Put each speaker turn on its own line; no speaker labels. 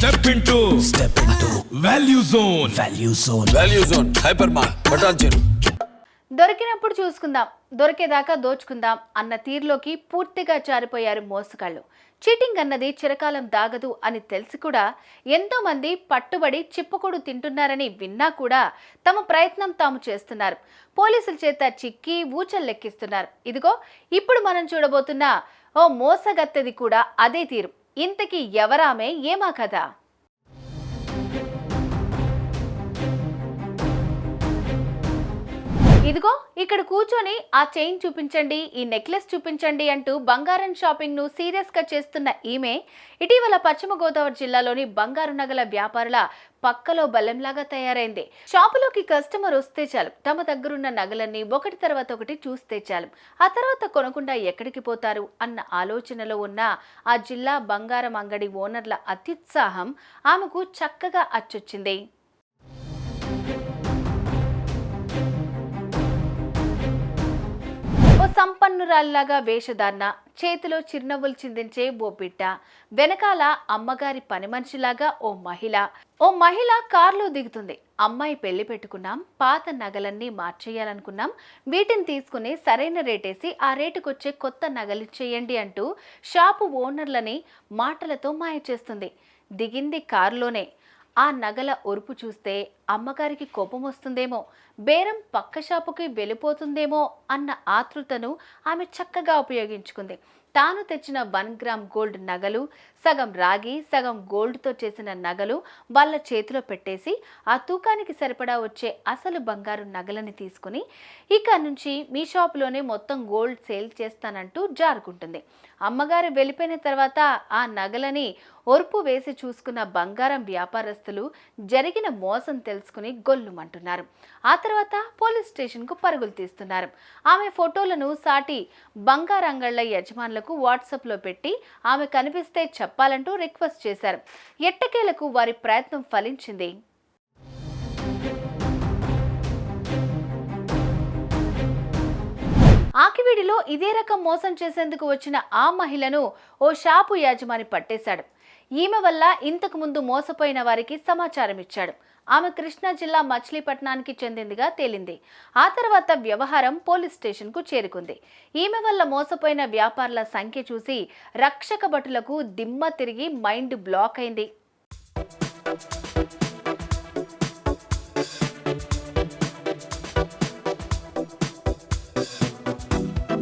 Step into
step into
value zone
value zone
value zone hyper మార్ బటాన్ చెరు
దొరికినప్పుడు చూసుకుందాం. దొరికేదాకా దోచుకుందాం అన్న తీరులోకి పూర్తిగా జారిపోయారు మోసగాళ్ళు. చీటింగ్ అన్నది చిరకాలం దాగదు అని తెలిసి కూడా ఎంతో మంది పట్టుబడి చిప్పకొడు తింటున్నారని విన్నా కూడా తమ ప్రయత్నం తాము చేస్తున్నారు. పోలీసుల చేత చిక్కి ఊచల్లెక్కిస్తున్నారు ఇదిగో ఇప్పుడు మనం చూడబోతున్న ఓ మోసగత్తెది కూడా అదే తీరు. ఇంతకీ ఎవరామే? ఏమా కథ? ఇదిగో ఇక్కడ కూర్చొని ఆ చైన్ చూపించండి ఈ నెక్లెస్ చూపించండి అంటూ బంగారం షాపింగ్ను సీరియస్గా చేస్తున్న ఈమె ఇటీవల పశ్చిమ గోదావరి జిల్లాలోని బంగారు నగల వ్యాపారుల పక్కలో బలెంలాగా తయారైంది. షాపులోకి కస్టమర్ వస్తే చాలు. తమ దగ్గరున్న నగలన్నీ ఒకటి తర్వాత ఒకటి చూస్తే చాలు. ఆ తర్వాత కొనకుండా ఎక్కడికి పోతారు అన్న ఆలోచనలో ఉన్న ఆ జిల్లా బంగారం అంగడి ఓనర్ల అత్యుత్సాహం ఆమెకు చక్కగా అచ్చొచ్చింది. సంపన్నురాల్లాగా వేషధారణ చేతిలో చిరునవ్వులు చిందించే ఓ బిడ్డ వెనకాల అమ్మగారి పని మనిషిలాగా ఓ మహిళ. ఓ మహిళ కారులో దిగుతుంది. అమ్మాయి పెళ్ళి పెట్టుకున్నాం పాత నగలన్నీ మార్చేయాలనుకున్నాం వీటిని తీసుకుని సరైన రేటేసి ఆ రేటుకొచ్చే కొత్త నగలు చేయండి అంటూ షాపు ఓనర్లని మాటలతో మాయ చేస్తుంది. దిగింది కారులోనే. ఆ నగల ఒరుపు చూస్తే అమ్మగారికి కోపం వస్తుందేమో బేరం పక్క షాపుకి వెళ్ళిపోతుందేమో అన్న ఆతృతను ఆమె చక్కగా ఉపయోగించుకుంది. తాను తెచ్చిన వన్ గ్రామ్ గోల్డ్ నగలు సగం రాగి సగం గోల్డ్తో చేసిన నగలు వాళ్ళ చేతిలో పెట్టేసి ఆ తూకానికి సరిపడా వచ్చే అసలు బంగారు నగలని తీసుకుని ఇక నుంచి మీ షాపులోనే మొత్తం గోల్డ్ సేల్ చేస్తానంటూ జారుకుంటుంది. అమ్మగారు వెళ్ళిపోయిన తర్వాత ఆ నగలని ఒరుపు వేసి చూసుకున్న బంగారం వ్యాపారస్తులు జరిగిన మోసం తెలుసుకుని గొల్లుమంటున్నారు. ఆ తర్వాత పోలీస్ స్టేషన్కు పరుగులు తీస్తున్నారు. ఆమె ఫోటోలను సాటి బంగారంగళ్ళ యజమానులకు వాట్సాప్లో పెట్టి ఆమె కనిపిస్తే చెప్పాలంటూ రిక్వెస్ట్ చేశారు. ఎట్టకేలకు వారి ప్రయత్నం ఫలించింది? ఆకివీడిలో ఇదే రకం మోసం చేసేందుకు వచ్చిన ఆ మహిళను ఓ షాపు యాజమాని పట్టేశాడు. ఈమె వల్ల ఇంతకు ముందు మోసపోయిన వారికి సమాచారం ఇచ్చాడు. ఆమె కృష్ణా జిల్లా మచిలీపట్నానికి చెందిందిగా తేలింది. ఆ తర్వాత వ్యవహారం పోలీస్ స్టేషన్కు చేరుకుంది. ఈమె వల్ల మోసపోయిన వ్యాపారుల సంఖ్య చూసి రక్షక భటులకు దిమ్మ తిరిగి మైండ్ బ్లాక్ అయింది.